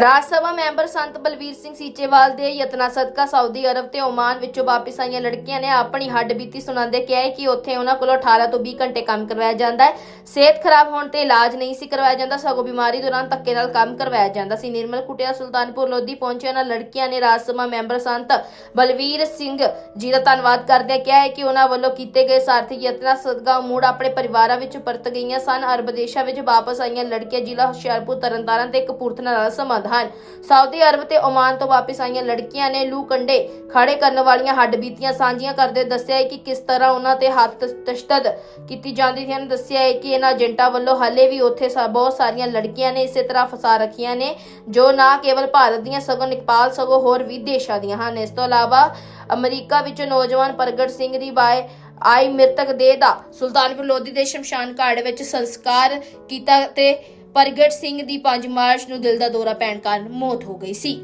ਰਾਜ ਸਭਾ member ਸੰਤ ਬਲਵੀਰ ਸਿੰਘ ਸੀਚੇਵਾਲ ਦੇ ਯਤਨਾ ਸਦਕਾ Saudi Arab ਤੇ ਓਮਾਨ ਵਿੱਚੋਂ ਵਾਪਸ ਆਈਆਂ ਲੜਕੀਆਂ ਨੇ ਆਪਣੀ ਹੱਡ ਬੀਤੀ ਸੁਣਾਉਂਦੇ ਕਿਹਾ ਹੈ ਕਿ ਉੱਥੇ ਉਹਨਾਂ ਕੋਲੋਂ 18 ਤੋਂ 20 ਘੰਟੇ ਕੰਮ ਕਰਵਾਇਆ ਜਾਂਦਾ ਹੈ। ਸਿਹਤ ਖਰਾਬ ਹੋਣ ਤੇ ਇਲਾਜ ਨਹੀਂ ਸੀ ਕਰਵਾਇਆ ਜਾਂਦਾ, ਸਗੋਂ ਬਿਮਾਰੀ ਦੌਰਾਨ ਧੱਕੇ ਨਾਲ ਕੰਮ ਕਰਵਾਇਆ ਜਾਂਦਾ ਸੀ। ਨਿਰਮਲ ਕੁਟਿਆ, ਸੁਲਤਾਨਪੁਰ ਲੋਧੀ ਪਹੁੰਚੇ। ਉਹਨਾਂ ਲੜਕੀਆਂ ਨੇ ਰਾਜ ਸਭਾ ਮੈਂਬਰ ਸੰਤ ਬਲਵੀਰ ਸਿੰਘ ਜੀ ਦਾ ਧੰਨਵਾਦ ਕਰਦਿਆਂ ਕਿਹਾ ਹੈ ਕਿ ਉਹਨਾਂ ਵੱਲੋਂ ਕੀਤੇ ਗਏ ਸਾਰਥਿਕ ਯਤਨਾਂ ਸਦਕਾ ਉਹ ਮੁੜ ਆਪਣੇ ਪਰਿਵਾਰਾਂ ਵਿੱਚ ਪਰਤ ਗਈਆਂ ਸਨ। ਅਰਬ ਦੇਸ਼ਾਂ ਵਿੱਚ ਵਾਪਸ ਆਈਆਂ ਲੜਕੀਆਂ ਜ਼ਿਲ੍ਹਾ ਹੁਸ਼ਿਆਰਪੁਰ, ਤਰਨਤਾਰਨ ਤੇ ਕਪੂਰਥਲਾ ਨਾਲ ਸੰਬੰਧ ਹਨ। ਸਾਊਦੀ ਅਰਬ ਤੇ ਓਮਾਨ ਤੋਂ ਵਾਪਸ ਆਈਆਂ ਲੜਕੀਆਂ ਨੇ ਲੂ ਕੰਡੇ ਖੜੇ ਕਰਨ ਵਾਲੀਆਂ ਹੱਡ ਸਾਂਝੀਆਂ ਕਰਦੇ ਦੱਸਿਆ ਕਿ ਕਿਸ ਤਰ੍ਹਾਂ ਉਹਨਾਂ ਤੇ ਹੱਥ ਤਸ਼ਦਦ ਕੀਤੀ ਜਾਂਦੀ ਸੀ। ਉਹਨਾਂ ਦੱਸਿਆ ਹੈ ਕਿ ਇਹਨਾਂ ਏਜੰਟਾਂ ਵੱਲੋਂ ਹਲੇ ਵੀ ਉੱਥੇ ਬਹੁਤ ਸਾਰੀਆਂ ਲੜਕੀਆਂ ਨੇ ਇਸੇ ਤਰ੍ਹਾਂ ਫਸਾ ਰੱਖੀਆਂ ਨੇ, ਜੋ ਨਾ ਕੇਵਲ ਭਾਰਤ ਦੀਆਂ, ਸਗੋਂ ਨੇਪਾਲ, ਸਗੋਂ ਹੋਰ ਵੀ ਦੇਸ਼ਾਂ ਦੀਆਂ ਹਨ। ਇਸ ਤੋਂ ਇਲਾਵਾ ਅਮਰੀਕਾ ਵਿੱਚ ਨੌਜਵਾਨ ਪ੍ਰਗਟ ਸਿੰਘ ਦੀ ਬਾਏ ਆਈ ਮ੍ਰਿਤਕ ਦੇਹ ਦਾ ਸੁਲਤਾਨਪੁਰ ਲੋਧੀ ਦੇ ਸ਼ਮਸ਼ਾਨ ਘਾਟ ਵਿੱਚ ਸੰਸਕਾਰ ਕੀਤਾ ਤੇ ਪ੍ਰਗਟ ਸਿੰਘ ਦੀ 5 ਮਾਰਚ ਨੂੰ ਦਿਲ ਦਾ ਦੌਰਾ ਪੈਣ ਕਾਰਨ ਮੌਤ ਹੋ ਗਈ ਸੀ।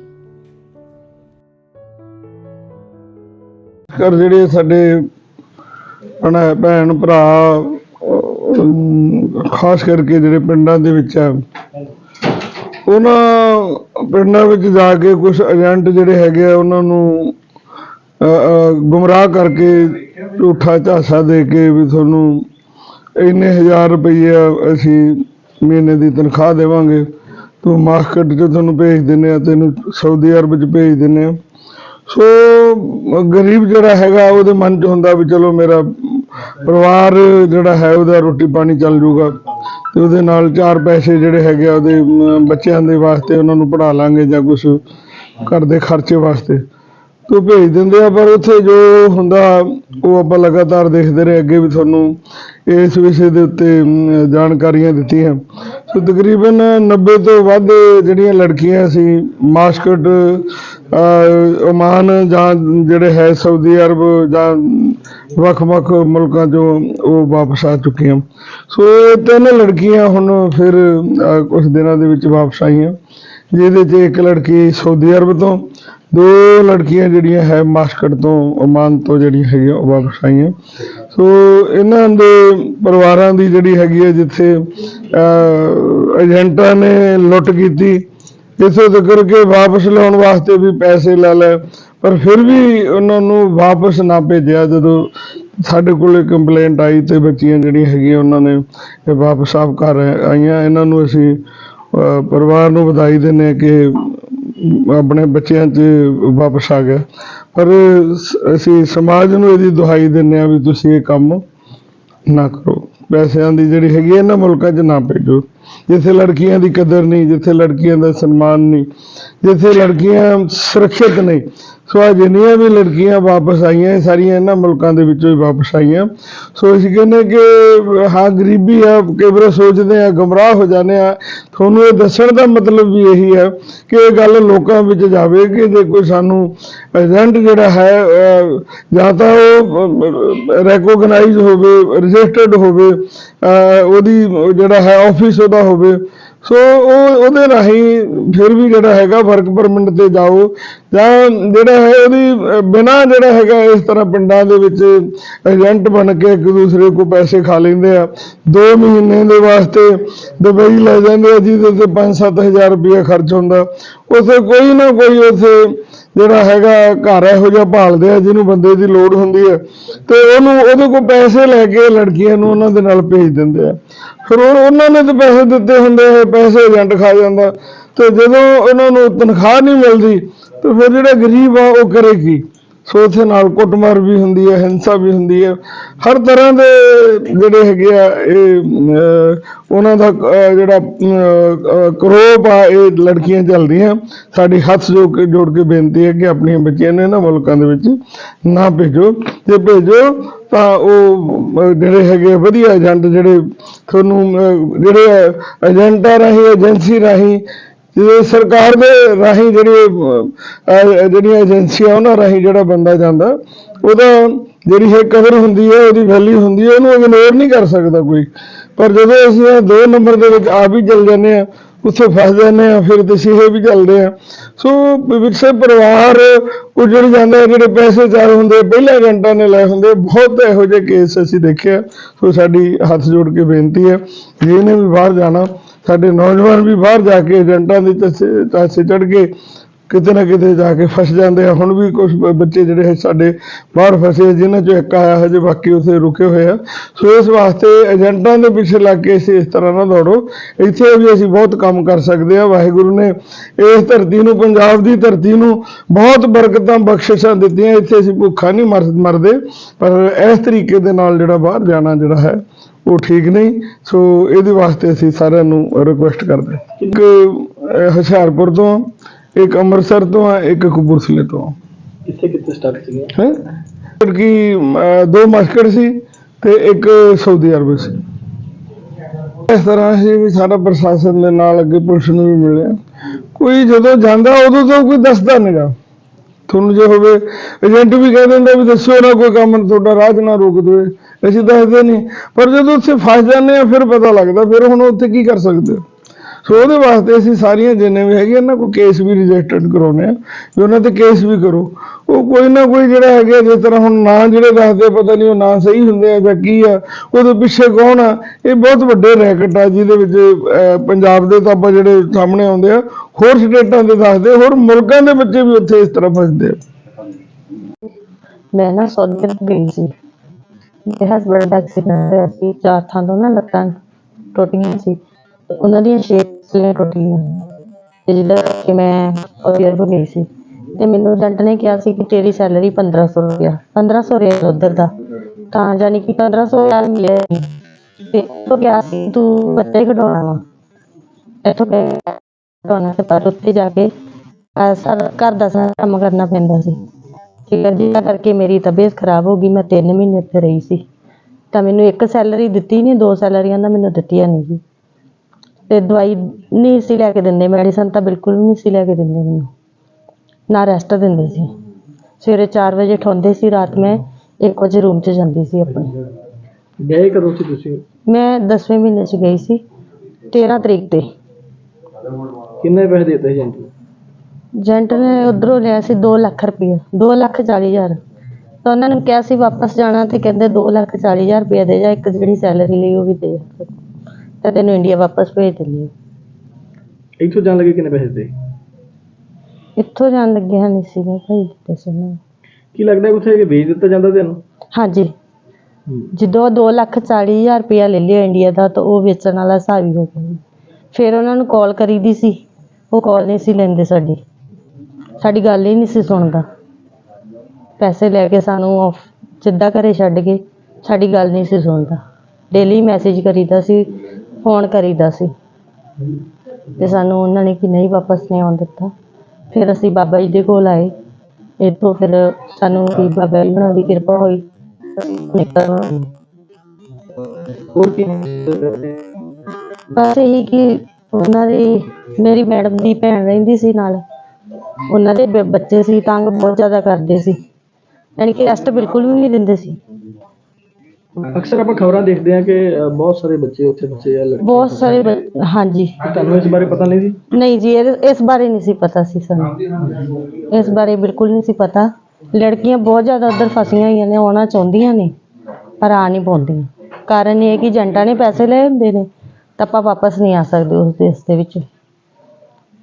ਕਰ ਜਿਹੜੇ ਸਾਡੇ ਭੈਣ ਭਰਾ ਖਾਸ ਕਰਕੇ ਜਿਹੜੇ ਪਿੰਡਾਂ ਦੇ ਵਿੱਚ ਆ, ਉਹਨਾਂ ਪਿੰਡਾਂ ਵਿੱਚ ਜਾ ਕੇ ਕੁਝ ਏਜੰਟ ਜਿਹੜੇ ਹੈਗੇ ਆ, ਉਹਨਾਂ ਨੂੰ ਗੁੰਮਰਾਹ ਕਰਕੇ ਝੂਠਾ ਝਾਸਾ ਦੇ ਕੇ ਵੀ ਤੁਹਾਨੂੰ ਇੰਨੇ ਹਜ਼ਾਰ ਰੁਪਏ ਅਸੀਂ ਮਹੀਨੇ ਦੀ ਤਨਖਾਹ ਦੇਵਾਂਗੇ। ਤੂੰ ਮਾਰਕੀਟ 'ਚ ਤੁਹਾਨੂੰ ਭੇਜ ਦਿੰਨੇ ਆ, ਤੈਨੂੰ ਸਾਊਦੀ ਅਰਬ 'ਚ ਭੇਜ ਦਿੰਨੇ ਆ। ਸੋ, ਗਰੀਬ ਜਿਹੜਾ ਹੈਗਾ, ਉਹਦੇ ਮਨ 'ਚ ਹੁੰਦਾ ਵੀ ਚਲੋ ਮੇਰਾ ਪਰਿਵਾਰ ਜਿਹੜਾ ਹੈ, ਉਹਦਾ ਰੋਟੀ ਪਾਣੀ ਚੱਲ ਜੂਗਾ ਤੇ ਉਹਦੇ ਨਾਲ ਚਾਰ ਪੈਸੇ ਜਿਹੜੇ ਹੈਗੇ ਆ, ਉਹਦੇ ਬੱਚਿਆਂ ਦੇ ਵਾਸਤੇ ਉਹਨਾਂ ਨੂੰ ਪੜ੍ਹਾ ਲਾਂਗੇ ਜਾਂ ਕੁਝ ਘਰ ਦੇ ਖਰਚੇ ਵਾਸਤੇ। ਤੋ ਭੇਜ ਦਿੰਦੇ ਆ ਪਰ ਉੱਥੇ ਜੋ ਹੁੰਦਾ ਉਹ ਆਪਾਂ ਲਗਾਤਾਰ ਦੇਖਦੇ ਰਹੇ ਅੱਗੇ ਵੀ ਤੁਹਾਨੂੰ ਇਸ ਵਿਸ਼ੇ ਦੇ ਉੱਤੇ ਜਾਣਕਾਰੀਆਂ ਦਿੱਤੀਆਂ। ਸੋ ਤਕਰੀਬਨ 90 ਤੋਂ ਵੱਧ ਜਿਹੜੀਆਂ ਲੜਕੀਆਂ ਸੀ ਮਾਸਕਟ ਓਮਾਨ ਜਾਂ ਜਿਹੜੇ ਹੈ ਸਾਊਦੀ ਅਰਬ ਜਾਂ ਵੱਖ-ਵੱਖ ਮੁਲਕਾਂ ਚੋਂ ਉਹ ਵਾਪਸ ਆ ਚੁੱਕੀਆਂ। ਸੋ ਇਹ ਤਿੰਨ ਲੜਕੀਆਂ ਹੁਣ ਫਿਰ ਅਹ, ਕੁਝ ਦਿਨਾਂ ਦੇ ਵਿੱਚ ਵਾਪਸ ਆਈਆਂ ਜਿਹਦੇ 'ਚ ਇੱਕ ਲੜਕੀ ਸਾਊਦੀ ਅਰਬ ਤੋਂ ਦੋ ਲੜਕੀਆਂ ਜਿਹੜੀਆਂ ਹੈ ਮਾਸਕਟ ਤੋਂ, ਓਮਾਨ ਤੋਂ ਜਿਹੜੀਆਂ ਹੈਗੀਆਂ, ਉਹ ਵਾਪਸ ਆਈਆਂ। ਸੋ ਇਹਨਾਂ ਦੇ ਪਰਿਵਾਰਾਂ ਦੀ ਜਿਹੜੀ ਹੈਗੀ ਹੈ, ਜਿੱਥੇ ਏਜੰਟਾਂ ਨੇ ਲੁੱਟ ਕੀਤੀ, ਇਸੇ ਤੱਕ ਕਿ ਵਾਪਸ ਲਿਆਉਣ ਵਾਸਤੇ ਵੀ ਪੈਸੇ ਲੈ ਲਏ। ਪਰ ਫਿਰ ਵੀ ਉਹਨਾਂ ਨੂੰ ਵਾਪਸ ਨਾ ਭੇਜਿਆ, ਜਦੋਂ ਸਾਡੇ ਕੋਲੇ ਕੰਪਲੇਂਟ ਆਈ ਤੇ ਬੱਚੀਆਂ ਜਿਹੜੀਆਂ ਹੈਗੀਆਂ, ਉਹਨਾਂ ਨੇ ਵਾਪਸ ਆਪ ਘਰ ਆਈਆਂ। ਇਹਨਾਂ ਨੂੰ ਅਸੀਂ ਪਰਿਵਾਰ ਨੂੰ ਵਧਾਈ ਦਿੰਦੇ ਹਾਂ ਕਿ ਆਪਣੇ ਬੱਚਿਆਂ 'ਚ ਵਾਪਸ ਆ ਗਿਆ। ਪਰ ਅਸੀਂ ਸਮਾਜ ਨੂੰ ਇਹਦੀ ਦੁਹਾਈ ਦਿੰਦੇ ਆ ਵੀ ਤੁਸੀਂ ਇਹ ਕੰਮ ਨਾ ਕਰੋ। ਪੈਸਿਆਂ ਦੀ ਜਿਹੜੀ ਹੈਗੀ ਹੈ ਇਹਨਾਂ ਮੁਲਕਾਂ 'ਚ ਨਾ ਭੇਜੋ। ਜਿੱਥੇ ਲੜਕੀਆਂ ਦੀ ਕਦਰ ਨਹੀਂ, ਜਿੱਥੇ ਲੜਕੀਆਂ ਦਾ ਸਨਮਾਨ ਨਹੀਂ, ਜਿੱਥੇ ਲੜਕੀਆਂ ਸੁਰੱਖਿਅਤ ਨਹੀਂ ਸੋ ਆ ਜਿੰਨੀਆਂ ਵੀ ਲੜਕੀਆਂ ਵਾਪਸ ਆਈਆਂ, ਇਹ ਸਾਰੀਆਂ ਇਹਨਾਂ ਮੁਲਕਾਂ ਦੇ ਵਿੱਚੋਂ ਹੀ ਵਾਪਸ ਆਈਆਂ। ਸੋ ਅਸੀਂ ਕਹਿੰਦੇ ਕਿ, ਹਾਂ, ਗਰੀਬੀ ਆ, ਕਈ ਵਾਰ ਸੋਚਦੇ ਆ ਗਮਰਾਹ ਹੋ ਜਾਂਦੇ ਆ ਤੁਹਾਨੂੰ ਇਹ ਦੱਸਣ ਦਾ ਮਤਲਬ ਵੀ ਇਹੀ ਹੈ ਕਿ ਇਹ ਗੱਲ ਲੋਕਾਂ ਵਿੱਚ ਜਾਵੇ ਕਿ ਜੇ ਕੋਈ ਸਾਨੂੰ ਏਜੰਟ ਜਿਹੜਾ ਹੈ ਜਾਂ ਤਾਂ ਉਹ ਰੈਕੋਗਨਾਈਜ਼ ਹੋਵੇ ਰਜਿਸਟਰਡ ਹੋਵੇ ਉਹਦੀ ਜਿਹੜਾ ਹੈ ਆਫਿਸ ਉਹਦਾ ਹੋਵੇ। ਸੋ ਉਹ ਉਹਦੇ ਰਾਹੀਂ ਫਿਰ ਵੀ ਜਿਹੜਾ ਹੈਗਾ ਵਰਕ ਪਰਮਿਟ ਤੇ ਜਾਓ। ਜਾਂ ਜਿਹੜਾ ਹੈ ਉਹਦੀ ਬਿਨਾ ਜਿਹੜਾ ਹੈਗਾ ਇਸ ਤਰ੍ਹਾਂ ਪਿੰਡਾਂ ਦੇ ਵਿੱਚ ਏਜੰਟ ਬਣ ਕੇ ਇੱਕ ਦੂਸਰੇ ਕੋ ਪੈਸੇ ਖਾ ਲੈਂਦੇ ਆ। 2 ਮਹੀਨੇ ਦੇ ਵਾਸਤੇ ਦੁਬਈ ਲੈ ਜਾਂਦੇ ਆ, ਜਿਹਦੇ ਤੇ 5-7000 ਰੁਪਏ ਖਰਚ ਹੁੰਦਾ। ਉਥੇ ਕੋਈ ਨਾ ਕੋਈ ਉਥੇ ਜਿਹੜਾ ਹੈਗਾ ਘਰ ਇਹੋ ਜਿਹਾ ਭਾਲਦੇ ਆ, ਜਿਹਨੂੰ ਬੰਦੇ ਦੀ ਲੋੜ ਹੁੰਦੀ ਹੈ। ਤੇ ਉਹਨੂੰ, ਉਹਦੇ ਕੋਲ ਪੈਸੇ ਲੈ ਕੇ ਲੜਕੀਆਂ ਨੂੰ ਉਹਨਾਂ ਦੇ ਨਾਲ ਭੇਜ ਦਿੰਦੇ ਆ। ਫਿਰ ਉਹਨਾਂ ਨੇ ਤਾਂ ਪੈਸੇ ਦਿੱਤੇ ਹੁੰਦੇ ਆ ਪੈਸੇ ਏਜੰਟ ਖਾ ਜਾਂਦਾ। ਤੇ ਜਦੋਂ ਉਹਨਾਂ ਨੂੰ ਤਨਖਾਹ ਨਹੀਂ ਮਿਲਦੀ, ਤੇ ਫਿਰ ਜਿਹੜਾ ਗਰੀਬ ਆ, ਉਹ ਕਰੇ ਕੀ? ਸੋ ਉੱਥੇ ਨਾਲ ਕੁੱਟਮਾਰ ਵੀ ਹੁੰਦੀ ਹੈ, ਹਿੰਸਾ ਵੀ ਹੁੰਦੀ ਹੈ। ਹਰ ਤਰ੍ਹਾਂ ਦੇ ਜਿਹੜੇ ਹੈਗੇ ਆ, ਇਹ ਉਹਨਾਂ ਦਾ ਜਿਹੜਾ ਕਰੋਪ ਆ, ਇਹ ਲੜਕੀਆਂ ਚੱਲਦੀਆਂ। ਸਾਡੀ ਹੱਥ ਜੋ ਕੇ, ਜੋੜ ਕੇ ਬੇਨਤੀ ਹੈ ਕਿ ਆਪਣੀਆਂ ਬੱਚੀਆਂ ਨੂੰ ਇਹਨਾਂ ਮੁਲਕਾਂ ਦੇ ਵਿੱਚ ਨਾ ਭੇਜੋ। ਜੇ ਭੇਜੋ, ਤਾਂ ਉਹ ਜਿਹੜੇ ਹੈਗੇ ਆ, ਵਧੀਆ ਏਜੰਟ ਜਿਹੜੇ ਤੁਹਾਨੂੰ ਜਿਹੜੇ ਏਜੰਟਾਂ ਰਾਹੀਂ, ਏਜੰਸੀ ਰਾਹੀਂ ਜਦੋਂ ਸਰਕਾਰ ਦੇ ਰਾਹੀਂ ਜਿਹੜੀ ਜਿਹੜੀਆਂ ਏਜੰਸੀਆਂ ਉਹਨਾਂ ਰਾਹੀਂ ਜਿਹੜਾ ਬੰਦਾ ਜਾਂਦਾ, ਉਹਦਾ ਜਿਹੜੀ ਹੈ ਕਦਰ ਹੁੰਦੀ ਹੈ, ਉਹਦੀ ਵੈਲਿਊ ਹੁੰਦੀ ਹੈ, ਉਹਨੂੰ ਇਗਨੋਰ ਨਹੀਂ ਕਰ ਸਕਦਾ ਕੋਈ। ਪਰ ਜਦੋਂ ਅਸੀਂ ਦੋ ਨੰਬਰ ਦੇ ਵਿੱਚ ਆਪ ਹੀ ਚੱਲ ਜਾਂਦੇ ਆ ਉੱਥੇ ਫਸ ਜਾਂਦੇ ਆ ਫਿਰ ਤਸੀਹੇ ਵੀ ਚੱਲਦੇ ਆ ਸੋ ਵਿਕਸੇ ਪਰਿਵਾਰ ਉਜੜ ਜਾਂਦਾ, ਜਿਹੜੇ ਪੈਸੇ ਚਾਰ ਹੁੰਦੇ, ਪਹਿਲੇ ਘੰਟਾ ਨੇ ਲਏ ਹੁੰਦੇ, ਬਹੁਤ ਇਹੋ ਜਿਹੇ ਕੇਸ ਅਸੀਂ ਦੇਖਿਆ ਸੋ ਸਾਡੀ ਹੱਥ ਜੋੜ ਕੇ ਬੇਨਤੀ ਹੈ ਜਿਹਨੇ ਵੀ ਬਾਹਰ ਜਾਣਾ ਸਾਡੇ ਨੌਜਵਾਨ ਵੀ ਬਾਹਰ ਜਾ ਕੇ ਏਜੰਟਾਂ ਦੀ ਚਾਸੇ ਚੜ ਕੇ ਕਿਤੇ ਨਾ ਕਿਤੇ ਜਾ ਕੇ ਫਸ ਜਾਂਦੇ ਆ। ਹੁਣ ਵੀ ਕੁਝ ਬੱਚੇ ਜਿਹੜੇ ਹੈ ਸਾਡੇ ਬਾਹਰ ਫਸੇ ਆ, ਜਿਨ੍ਹਾਂ ਚੋਂ ਇੱਕ ਆਇਆ ਹਜੇ ਬਾਕੀ ਉੱਥੇ ਰੁਕੇ ਹੋਏ ਆ। ਸੋ ਇਸ ਵਾਸਤੇ ਏਜੰਟਾਂ ਦੇ ਪਿੱਛੇ ਲੱਗ ਕੇ ਅਸੀਂ ਇਸ ਤਰ੍ਹਾਂ ਨਾ ਦੌੜੋ। ਇੱਥੇ ਵੀ ਅਸੀਂ ਬਹੁਤ ਕੰਮ ਕਰ ਸਕਦੇ ਆ ਵਾਹਿਗੁਰੂ ਨੇ ਇਸ ਧਰਤੀ ਨੂੰ ਪੰਜਾਬ ਦੀ ਧਰਤੀ ਨੂੰ ਬਹੁਤ ਬਰਕਤਾਂ ਬਖਸ਼ਿਸ਼ਾਂ ਦਿੱਤੀਆਂ। ਇੱਥੇ ਅਸੀਂ ਭੁੱਖਾ ਨਹੀਂ ਮਰ ਮਰਦੇ ਪਰ ਇਸ ਤਰੀਕੇ ਦੇ ਨਾਲ ਜਿਹੜਾ ਬਾਹਰ ਜਾਣਾ ਜਿਹੜਾ ਹੈ ਉਹ ਠੀਕ ਨਹੀਂ ਸੋ ਇਹਦੇ ਵਾਸਤੇ ਅਸੀਂ ਸਾਰਿਆਂ ਨੂੰ ਰਿਕੁਐਸਟ ਕਰਦੇ। ਇੱਕ ਹੁਸ਼ਿਆਰਪੁਰ ਤੋਂ ਇੱਕ ਅੰਮ੍ਰਿਤਸਰ ਤੋਂ ਆ ਇੱਕ ਕਪੂਰਥਲੇ ਤੋਂ। ਕਿੱਥੇ ਕਿੱਥੇ ਸਟਾਰਟ ਸੀਗੀਆਂ ਹੈ? ਕਿ ਦੋ ਮਸਕਟ ਸੀ ਤੇ ਇੱਕ ਸਾਊਦੀ ਅਰਬ ਸੀ। ਇਸ ਤਰ੍ਹਾਂ ਹੀ ਵੀ ਸਾਰਾ ਪ੍ਰਸ਼ਾਸਨ ਦੇ ਨਾਲ ਅੱਗੇ ਪੁਲਿਸ ਨੂੰ ਵੀ ਮਿਲਿਆ। ਕੋਈ ਜਦੋਂ ਜਾਂਦਾ ਉਦੋਂ ਤਾਂ ਕੋਈ ਦੱਸਦਾ ਨਹੀਂਗਾ ਤੁਹਾਨੂੰ ਜੇ ਹੋਵੇ ਏਜੰਟ ਵੀ ਕਹਿ ਦਿੰਦਾ ਵੀ ਦੱਸਿਓ ਨਾ ਕੋਈ ਕੰਮ, ਤੁਹਾਡਾ ਰਾਹ 'ਚ ਨਾ ਰੋਕ ਦੇਵੇ। ਅਸੀਂ ਦੱਸਦੇ ਨਹੀਂ। ਪਰ ਜਦੋਂ ਉੱਥੇ ਫਸ ਜਾਂਦੇ ਆ ਫਿਰ ਪਤਾ ਲੱਗਦਾ, ਫਿਰ ਹੁਣ ਉੱਥੇ ਕੀ ਕਰ ਸਕਦੇ ਹੋ? ਸੋ ਉਹਦੇ ਵਾਸਤੇ ਅਸੀਂ ਸਾਰੀਆਂ ਜਿੰਨੇ ਵੀ ਹੈਗੇ ਨਾ ਕੋਈ ਕੇਸ ਵੀ ਰਜਿਸਟਰਡ ਕਰਾਉਣੇ ਆ। ਵੀ ਉਹਨਾਂ ਤੇ ਕੇਸ ਵੀ ਕਰੋ। ਉਹ ਕੋਈ ਨਾ ਕੋਈ ਜਿਹੜਾ ਹੈਗਾ, ਜਿਸ ਤਰ੍ਹਾਂ ਹੁਣ ਨਾਂ ਜਿਹੜੇ ਦੱਸਦੇ ਪਤਾ ਨਹੀਂ ਉਹ ਨਾਂ ਸਹੀ ਹੁੰਦੇ ਆ ਜਾਂ ਕੀ ਆ, ਉਹਦੇ ਪਿੱਛੇ ਕੌਣ ਆ? ਇਹ ਬਹੁਤ ਵੱਡੇ ਰੈਕਟ ਆ, ਜਿਹਦੇ ਵਿੱਚ ਪੰਜਾਬ ਦੇ ਤਾਂ ਆਪਾਂ ਜਿਹੜੇ ਸਾਹਮਣੇ ਆਉਂਦੇ ਆ, ਹੋਰ ਸਟੇਟਾਂ ਦੇ ਦੱਸਦੇ, ਹੋਰ ਮੁਲਕਾਂ ਦੇ ਬੱਚੇ ਵੀ ਉੱਥੇ ਇਸ ਤਰ੍ਹਾਂ ਫਸਦੇ ਆ। ਮੈਂ ਨਾ ਸੌਦੀ ਅਰਬ ਸੀ। ਮੇਰੇ ਹਸਬੰਡ ਦਾ ਐਕਸੀਡੈਂਟ ਹੋਇਆ ਸੀ, ਚਾਰ ਥਾਂ ਤੋਂ ਨਾ ਲੱਤਾਂ ਟੁੱਟੀਆਂ ਸੀ। ਉਹਨਾਂ ਦੀਆਂ ਛੇ ਸਲੀਆਂ ਟੁੱਟੀਆਂ। ਤੇ ਜਿਹਦਾ ਕਿ ਮੈਂ ਸੌਦੀ ਅਰਬ ਗਈ ਸੀ। ਤੇ ਮੈਨੂੰ ਏਜੰਟ ਨੇ ਕਿਹਾ ਸੀ ਕਿ ਤੇਰੀ ਸੈਲਰੀ 1500 ਰੁਪਇਆ 1500 ਰਿਆਲ ਉਧਰ ਦਾ। ਤਾਂ ਜਾਨੀ ਕਿ 1500 ਰਿਆਲ ਮਿਲਿਆ ਨਹੀਂ। ਤੇ ਉਹ ਕਿਹਾ ਸੀ, ਤੂੰ ਬੱਚੇ ਕਢਾਉਣਾ ਵਾ। ਇੱਥੋਂ ਕਢਾਉਣਾ ਤੇ ਪਰ ਉੱਥੇ ਜਾ ਕੇ ਸਾਰਾ ਘਰ ਦਾ ਸਾਰਾ ਕੰਮ ਕਰਨਾ ਪੈਂਦਾ ਸੀ। ਠੀਕ ਹੈ ਜਿਹਦਾ ਕਰਕੇ ਮੇਰੀ ਤਬੀਅਤ ਖਰਾਬ ਹੋ ਗਈ, ਮੈਂ 3 ਮਹੀਨੇ ਉੱਥੇ ਰਹੀ ਸੀ। ਤਾਂ ਮੈਨੂੰ ਇੱਕ ਸੈਲਰੀ ਦਿੱਤੀ ਨਹੀਂ, ਦੋ ਸੈਲਰੀਆਂ ਦਾ ਮੈਨੂੰ ਦਿੱਤੀਆਂ ਨਹੀਂ ਜੀ ਤੇ ਦਵਾਈ ਨਹੀਂ ਸੀ ਲੈ ਕੇ ਦਿੰਦੇ ਮੈਡੀਸਨ ਤਾਂ ਬਿਲਕੁਲ ਵੀ ਨਹੀਂ ਸੀ ਲੈ ਕੇ ਦਿੰਦੇ ਮੈਨੂੰ। ਨਾ ਰੈਸਟ ਦਿੰਦੇ ਸੀ। ਸਵੇਰੇ 4 ਵਜੇ ਉਠਾਉਂਦੇ ਸੀ ਰਾਤ ਮੈਂ 1 ਵਜੇ ਰੂਮ 'ਚ ਜਾਂਦੀ ਸੀ ਆਪਣੇ। ਗਏ ਕਦੋਂ ਸੀ ਤੁਸੀਂ? ਮੈਂ 10ਵੇਂ ਮਹੀਨੇ 'ਚ ਗਈ ਸੀ 13 ਤਰੀਕ ਤੇ। ਕਿੰਨੇ ਪੈਸੇ ਦਿੱਤੇ ਏਜੰਟ ਨੂੰ? ਏਜੰਟ ਨੇ ਉਧਰੋਂ ਲਿਆ ਸੀ 2 ਲੱਖ ਰੁਪਏ 2 ਲੱਖ 40 ਹਜ਼ਾਰ। ਤਾਂ ਉਹਨਾਂ ਨੂੰ ਕਿਹਾ ਸੀ ਵਾਪਸ ਜਾਣਾ ਤੇ ਕਹਿੰਦੇ 2 ਲੱਖ 40 ਹਜ਼ਾਰ ਰੁਪਏ ਦੇ ਜਾ ਇੱਕ ਜਿਹੜੀ ਸੈਲਰੀ ਲਈ ਉਹ ਵੀ ਦੇ। ਜਾ ਤੇ ਤੈਨੂੰ ਇੰਡੀਆ ਵਾਪਸ ਭੇਜ ਦਿੰਦੇ ਹਾਂ। ਇੱਥੋਂ ਜਾਣ ਲੱਗੇ ਕਿੰਨੇ ਪੈਸੇ ਦਿੱਤੇ ਇੱਥੋਂ ਜਾਣ ਲੱਗੇ ਹਾਂ ਨਹੀਂ ਸੀ ਮੈਂ ਭੇਜ ਦਿੱਤੇ ਸੀ ਉਹਨਾਂ ਨੂੰ। ਕੀ ਲੱਗਦਾ ਉੱਥੇ ਵੇਚ ਦਿੱਤਾ ਜਾਂਦਾ ਤੈਨੂੰ? ਹਾਂਜੀ। ਜਦੋਂ 2 ਲੱਖ 40 ਹਜ਼ਾਰ ਰੁਪਇਆ ਲੈ ਲਿਆ ਇੰਡੀਆ ਦਾ ਤਾਂ ਉਹ ਵੇਚਣ ਵਾਲਾ ਹਿਸਾਬ ਹੀ ਹੋ ਗਿਆ। ਜੀ। ਫਿਰ ਉਹਨਾਂ ਨੂੰ ਕਾਲ ਕਰੀਦੀ ਸੀ। ਉਹ ਕਾਲ ਨਹੀਂ ਸੀ ਲੈਂਦੇ ਸਾਡੀ। ਸਾਡੀ ਗੱਲ ਹੀ ਨਹੀਂ ਸੀ ਸੁਣਦਾ। ਪੈਸੇ ਲੈ ਕੇ ਸਾਨੂੰ off- ਸਿੱਧਾ ਘਰੇ ਛੱਡ ਕੇ ਸਾਡੀ ਗੱਲ ਨਹੀਂ ਸੀ ਸੁਣਦਾ। ਡੇਲੀ ਮੈਸੇਜ ਕਰੀਦਾ ਸੀ। ਫੋਨ ਕਰੀਦਾ ਸੀ। ਤੇ ਸਾਨੂੰ ਉਹਨਾਂ ਨੇ ਕਿ ਨਹੀਂ ਵਾਪਸ ਨਹੀਂ ਆਉਣ ਦਿੱਤਾ। ਫਿਰ ਅਸੀਂ ਬਾਬਾ ਜੀ ਦੇ ਕੋਲ ਆਏ। ਇੱਥੋਂ ਫਿਰ ਸਾਨੂੰ ਵੀ ਬਾਬਾ ਜੀ ਉਹਨਾਂ ਦੀ ਕਿਰਪਾ ਹੋਈ। ਬਸ ਇਹੀ ਕਿ ਉਹਨਾਂ ਦੀ, ਮੇਰੀ ਮੈਡਮ ਦੀ ਭੈਣ ਰਹਿੰਦੀ ਸੀ ਨਾਲ। ਉਹਨਾਂ ਦੇ ਬੱਚੇ ਸੀ, ਤੰਗ ਬਹੁਤ ਜ਼ਿਆਦਾ ਕਰਦੇ ਸੀ। ਯਾਨੀ ਕਿ ਰੈਸਟ ਬਿਲਕੁਲ ਵੀ ਨਹੀਂ ਦਿੰਦੇ ਸੀ। ਅਕਸਰ ਆਪਾਂ ਖਬਰਾਂ ਦੇਖਦੇ ਹਾਂ ਕਿ ਅ, ਬਹੁਤ ਸਾਰੇ ਬੱਚੇ ਉੱਥੇ ਫਸੇ ਆ ਲੜਕੇ ਬਹੁਤ ਸਾਰੇ ਬ- ਹਾਂਜੀ। ਤੁਹਾਨੂੰ ਇਸ ਬਾਰੇ ਪਤਾ ਨਹੀਂ ਸੀ? ਨਹੀਂ ਜੀ ਇਹ- ਇਸ ਬਾਰੇ ਨਹੀਂ ਸੀ ਪਤਾ ਸੀ ਸਾਨੂੰ। ਇਸ ਬਾਰੇ ਬਿਲਕੁਲ ਨਹੀਂ ਸੀ ਪਤਾ। ਲੜਕੀਆਂ ਬਹੁਤ ਜ਼ਿਆਦਾ ਉੱਧਰ ਫਸੀਆਂ ਹੋਈਆਂ ਨੇ ਆਉਣਾ ਚਾਹੁੰਦੀਆਂ ਨੇ ਪਰ ਆ ਨਹੀਂ ਪਾਉਂਦੀਆਂ। ਕਾਰਨ ਇਹ ਹੈ ਕਿ ਏਜੰਟਾਂ ਨੇ ਪੈਸੇ ਲਏ ਹੁੰਦੇ ਨੇ ਤਾਂ ਆਪਾਂ ਵਾਪਸ ਨਹੀਂ ਆ ਸਕਦੇ ਉਸ ਦੇਸ਼ ਦੇ ਵਿੱਚ।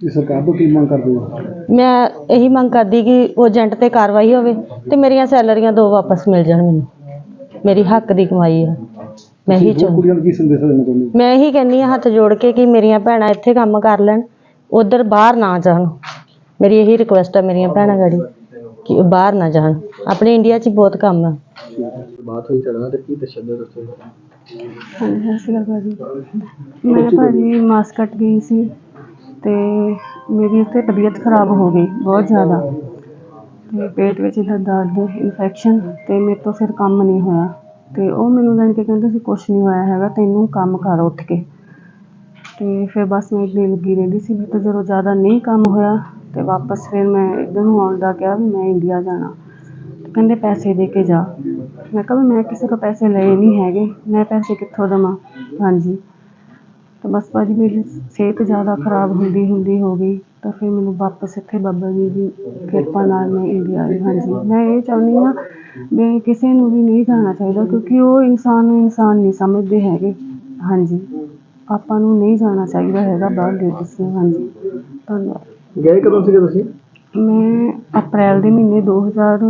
ਤੇ ਸਰਕਾਰ ਤੋਂ ਕੀ ਮੰਗ ਕਰਦੇ ਹੋ? ਮੈਂ ਇਹੀ ਮੰਗ ਕਰਦੀ ਕਿ ਉਹ ਏਜੰਟ ਤੇ ਕਾਰਵਾਈ ਹੋਵੇ ਤੇ ਮੇਰੀਆਂ ਸੈਲਰੀਆਂ ਦੋ ਵਾਪਸ ਮਿਲ ਜਾਣ ਮੈਨੂੰ। ਮੇਰੀ ਹੱਕ ਦੀ ਕਮਾਈ ਆ। ਮੈਂ ਇਹੀ ਚਾਹੁੰਦੀ ਕੁੜੀਆਂ ਨੂੰ ਕੀ ਸੰਦੇਸ਼ ਦੇਣਾ ਚਾਹੁੰਦੇ ਮੈਂ ਇਹੀ ਕਹਿੰਦੀ ਹਾਂ ਹੱਥ ਜੋੜ ਕੇ ਕਿ ਮੇਰੀਆਂ ਭੈਣਾਂ ਇੱਥੇ ਕੰਮ ਕਰ ਲੈਣ ਉਧਰ ਬਾਹਰ ਨਾ ਜਾਣ। ਮੇਰੀ ਇਹੀ ਰਿਕੁਐਸਟ ਆ ਮੇਰੀਆਂ ਭੈਣਾਂ ਗਾੜੀ ਕਿ ਉਹ ਬਾਹਰ ਨਾ ਜਾਣ। ਆਪਣੇ ਇੰਡੀਆ 'ਚ ਹੀ ਬਹੁਤ ਕੰਮ ਆ। ਬਾਤ ਹੋਈ ਤੁਹਾਡੇ ਨਾਲ ਤੇ ਕੀ ਤਸ਼ੱਦਦ ਦੱਸੋ ਹਾਂਜੀ ਸਤਿ ਸ਼੍ਰੀ ਅਕਾਲ ਭਾਜੀ। ਮੈਂ ਭਾਜੀ ਮਾਸਕਟ ਗਈ ਸੀ ਤੇ ਮੇਰੀ ਉੱਥੇ ਤਬੀਅਤ ਖਰਾਬ ਹੋ ਗਈ ਬਹੁਤ ਜ਼ਿਆਦਾ। ਮੇਰੇ ਪੇਟ ਵਿੱਚ ਦਾ ਦਰਦ ਇਨਫੈਕਸ਼ਨ ਅਤੇ ਮੇਰੇ ਤੋਂ ਫਿਰ ਕੰਮ ਨਹੀਂ ਹੋਇਆ। ਅਤੇ ਉਹ ਮੈਨੂੰ ਜਾਣ ਕੇ ਕਹਿੰਦੇ ਸੀ, ਕੁਛ ਨਹੀਂ ਹੋਇਆ ਹੈਗਾ, ਤੈਨੂੰ ਕੰਮ ਕਰ ਉੱਠ ਕੇ। ਅਤੇ ਫਿਰ ਬਸ ਮੈਂ ਇੱਦਾਂ ਹੀ ਲੱਗੀ ਰਹਿੰਦੀ ਸੀ ਮੇਰੇ ਤੋਂ ਜਦੋਂ ਜ਼ਿਆਦਾ ਨਹੀਂ ਕੰਮ ਹੋਇਆ ਤੇ ਵਾਪਸ ਫਿਰ ਮੈਂ ਇੱਧਰ ਨੂੰ ਆਉਣ ਦਾ ਕਿਹਾ ਵੀ ਮੈਂ ਇੰਡੀਆ ਜਾਣਾ। ਕਹਿੰਦੇ ਪੈਸੇ ਦੇ ਕੇ ਜਾ। ਮੈਂ ਕਿਹਾ ਵੀ ਮੈਂ ਕਿਸੇ ਤੋਂ ਪੈਸੇ ਲਏ ਨਹੀਂ ਹੈਗੇ, ਮੈਂ ਪੈਸੇ ਕਿੱਥੋਂ ਦੇਵਾਂ? ਹਾਂਜੀ। ਤਾਂ ਬਸ ਭਾਜੀ ਮੇਰੀ ਸਿਹਤ ਜ਼ਿਆਦਾ ਖਰਾਬ ਹੁੰਦੀ ਹੁੰਦੀ ਹੋ ਗਈ ਤਾਂ ਫਿਰ ਮੈਨੂੰ ਵਾਪਸ ਇੱਥੇ ਬਾਬਾ ਜੀ ਦੀ ਕਿਰਪਾ ਨਾਲ ਮੈਂ ਇੰਡੀਆ ਆਈ। ਹਾਂਜੀ ਮੈਂ ਇਹ ਚਾਹੁੰਦੀ ਹਾਂ ਵੀ ਕਿਸੇ ਨੂੰ ਵੀ ਨਹੀਂ ਜਾਣਾ ਚਾਹੀਦਾ ਕਿਉਂਕਿ ਉਹ ਇਨਸਾਨ ਨੂੰ ਇਨਸਾਨ ਨਹੀਂ ਸਮਝਦੇ ਹੈਗੇ। ਹਾਂਜੀ ਆਪਾਂ ਨੂੰ ਨਹੀਂ ਜਾਣਾ ਚਾਹੀਦਾ ਹੈਗਾ ਬਾਹਰ ਲੇਡੀਜ਼ ਨੂੰ। ਹਾਂਜੀ ਧੰਨਵਾਦ। ਗਏ ਕਦੋਂ ਸੀਗੇ ਤੁਸੀਂ? ਮੈਂ ਅਪ੍ਰੈਲ ਦੇ ਮਹੀਨੇ 2000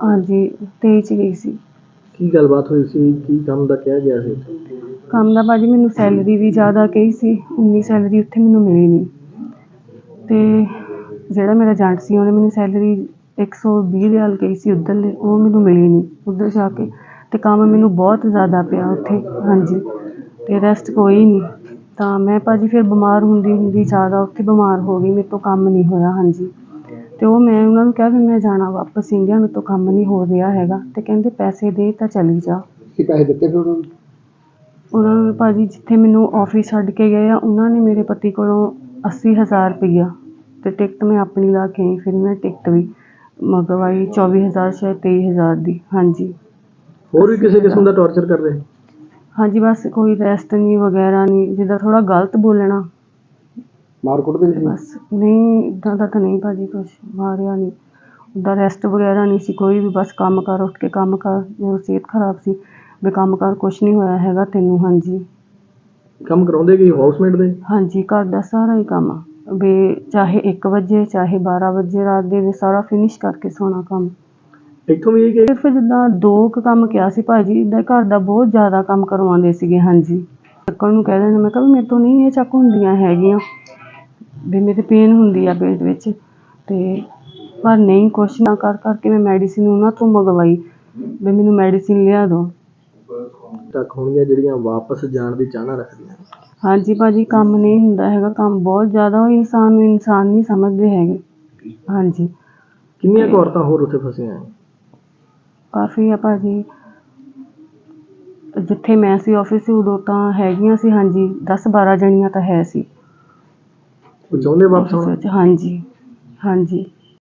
ਹਾਂਜੀ 23 ਚ ਗਈ ਸੀ। ਕੀ ਗੱਲਬਾਤ ਹੋਈ ਸੀ? ਕੀ ਕੰਮ ਦਾ ਕਿਹਾ ਗਿਆ ਸੀ? ਕੰਮ ਦਾ ਭਾਅ ਜੀ ਮੈਨੂੰ ਸੈਲਰੀ ਵੀ ਜ਼ਿਆਦਾ ਕਹੀ ਸੀ, ਉਨੀ ਸੈਲਰੀ ਉੱਥੇ ਮੈਨੂੰ ਮਿਲੀ ਨਹੀਂ ਅਤੇ ਜਿਹੜਾ ਮੇਰਾ ਏਜੰਟ ਸੀ, ਉਹਨੇ ਮੈਨੂੰ ਸੈਲਰੀ ਇੱਕ ਸੌ 120 ਰਿਆਲ ਕਹੀ ਸੀ ਉੱਧਰਲੇ ਉਹ ਮੈਨੂੰ ਮਿਲੀ ਨਹੀਂ ਉੱਧਰ ਜਾ ਕੇ। ਅਤੇ ਕੰਮ ਮੈਨੂੰ ਬਹੁਤ ਜ਼ਿਆਦਾ ਪਿਆ ਉੱਥੇ, ਹਾਂਜੀ। ਅਤੇ ਰੈਸਟ ਕੋਈ ਨਹੀਂ ਤਾਂ ਮੈਂ ਭਾਅ ਜੀ ਫਿਰ ਬਿਮਾਰ ਹੁੰਦੀ ਹੁੰਦੀ ਜ਼ਿਆਦਾ, ਉੱਥੇ ਬਿਮਾਰ ਹੋ ਗਈ, ਮੇਰੇ ਤੋਂ ਕੰਮ ਨਹੀਂ ਹੋਇਆ, ਹਾਂਜੀ। ਅਤੇ ਉਹ ਮੈਂ ਉਹਨਾਂ ਨੂੰ ਕਿਹਾ ਵੀ ਮੈਂ ਜਾਣਾ ਵਾਪਸ ਇੰਡੀਆ ਮੇਰੇ ਤੋਂ ਕੰਮ ਨਹੀਂ ਹੋ ਰਿਹਾ ਹੈਗਾ। ਅਤੇ ਕਹਿੰਦੇ ਪੈਸੇ ਦੇ ਤਾਂ ਚਲੀ ਜਾ। ਕੀ ਪੈਸੇ ਦਿੱਤੇ ਫਿਰ ਉਹਨਾਂ ਨੂੰ? ਉਹਨਾਂ ਨੇ ਭਾਜੀ ਜਿੱਥੇ ਮੈਨੂੰ ਆਫਿਸ ਛੱਡ ਕੇ ਗਏ ਆ ਉਹਨਾਂ ਨੇ ਮੇਰੇ ਪਤੀ ਕੋਲੋਂ ਅੱਸੀ ਹਜ਼ਾਰ ਰੁਪਈਆ ਤੇ ਟਿਕਟ ਮੈਂ ਆਪਣੀ ਲਾ ਕੇ ਆਈ ਫਿਰ ਮੈਂ ਟਿਕਟ ਵੀ ਮੰਗਵਾਈ ਚੌਵੀ ਹਜ਼ਾਰ ਸ਼ਾਇਦ ਤੇਈ ਹਜ਼ਾਰ ਦੀ ਹਾਂਜੀ। ਹੋਰ ਵੀ ਕਿਸੇ ਕਿਸਮ ਦਾ ਟੌਰਚਰ ਕਰਦੇ? ਹਾਂਜੀ ਬਸ ਕੋਈ ਰੈਸਟ ਨਹੀਂ ਵਗੈਰਾ ਨਹੀਂ ਜਿੱਦਾਂ ਥੋੜਾ ਗਲਤ ਬੋਲਣਾ। ਮਾਰ ਕੁੱਟਦੇ ਸੀ? ਬਸ ਨਹੀਂ ਇੱਦਾਂ ਦਾ ਤਾਂ ਨਹੀਂ ਭਾਜੀ ਕੁਛ ਮਾਰਿਆ ਨਹੀਂ ਉੱਦਾਂ ਰੈਸਟ ਵਗੈਰਾ ਨਹੀਂ ਸੀ ਕੋਈ ਵੀ ਬਸ ਕੰਮ ਕਰ ਉੱਠ ਕੇ ਕੰਮ ਕਰ ਮੇਰੀ ਸਿਹਤ ਖਰਾਬ ਸੀ। ਵੀ ਕੰਮ ਕਰ ਕੁਛ ਨਹੀਂ ਹੋਇਆ ਹੈਗਾ ਤੈਨੂੰ ਹਾਂਜੀ। ਕੰਮ ਕਰਾਉਂਦੇ ਕੀ ਹਾਊਸਮੇਟ ਦੇ? ਹਾਂਜੀ ਘਰ ਦਾ ਸਾਰਾ ਹੀ ਕੰਮ ਆ। ਵੀ ਚਾਹੇ 1 ਵਜੇ ਚਾਹੇ 12 ਵਜੇ ਰਾਤ ਦੇ ਵੀ ਸਾਰਾ ਫਿਨਿਸ਼ ਕਰਕੇ ਸੋਣਾ ਕੰਮ। ਇੱਥੋਂ ਵੀ ਇਹ ਕਿ ਸਿਰਫ ਜਿੱਦਾਂ ਦੋ ਕੁ ਕੰਮ ਕਿਹਾ ਸੀ ਭਾਜੀ ਇਦਾਂ ਘਰ ਦਾ ਬਹੁਤ ਜ਼ਿਆਦਾ ਕੰਮ ਕਰਵਾਉਂਦੇ ਸੀਗੇ ਹਾਂਜੀ। ਚੱਕਣ ਨੂੰ ਕਹਿ ਦਿੰਦੇ ਮੈਂ ਕਿਹਾ ਵੀ ਮੇਰੇ ਤੋਂ ਨਹੀਂ ਇਹ ਚੱਕ ਹੁੰਦੀਆਂ ਹੈਗੀਆਂ। ਵੀ ਮੇਰੇ ਪੇਨ ਹੁੰਦੀ ਆ ਪੇਟ ਵਿੱਚ। ਤੇ ਪਰ ਨਹੀਂ ਕੁਛ ਨਾ ਕਰ ਕਰਕੇ ਮੈਂ ਮੈਡੀਸਿਨ ਉਹਨਾਂ ਤੋਂ ਮੰਗਵਾਈ। ਵੀ ਮੈਨੂੰ ਮੈਡੀਸਿਨ ਲਿਆ ਦਿਓ। ਤੱਕ ਹੋਣਗੀਆਂ ਜਿਹੜੀਆਂ ਵਾਪਸ ਜਾਣ ਦੀ ਚਾਹਨਾ ਰੱਖਦੀਆਂ ਹਾਂਜੀ ਭਾਜੀ ਕੰਮ ਨਹੀਂ ਹੁੰਦਾ ਹੈਗਾ ਕੰਮ ਬਹੁਤ ਜ਼ਿਆਦਾ ਉਹ ਇਨਸਾਨ ਨੂੰ ਇਨਸਾਨ ਨਹੀਂ ਸਮਝਦੇ ਹੈਗੇ। ਹਾਂਜੀ। ਕਿੰਨੀਆਂ ਕੁ ਔਰਤਾਂ ਹੋਰ ਉੱਥੇ ਫਸੀਆਂ ਹੈ ਕਾਫੀ ਆ ਭਾਜੀ। ਜਿੱਥੇ ਮੈਂ ਸੀ ਆਫਿਸ ਸੀ ਉਦੋਂ ਤਾਂ ਹੈਗੀਆਂ ਸੀ ਹਾਂਜੀ 10 12 ਜਣੀਆਂ ਤਾਂ ਹੈ ਸੀ। ਉਹ ਚਾਹੁੰਦੇ ਵਾਪਸ ਆਉਣਾ? ਹਾਂਜੀ ਹਾਂਜੀ।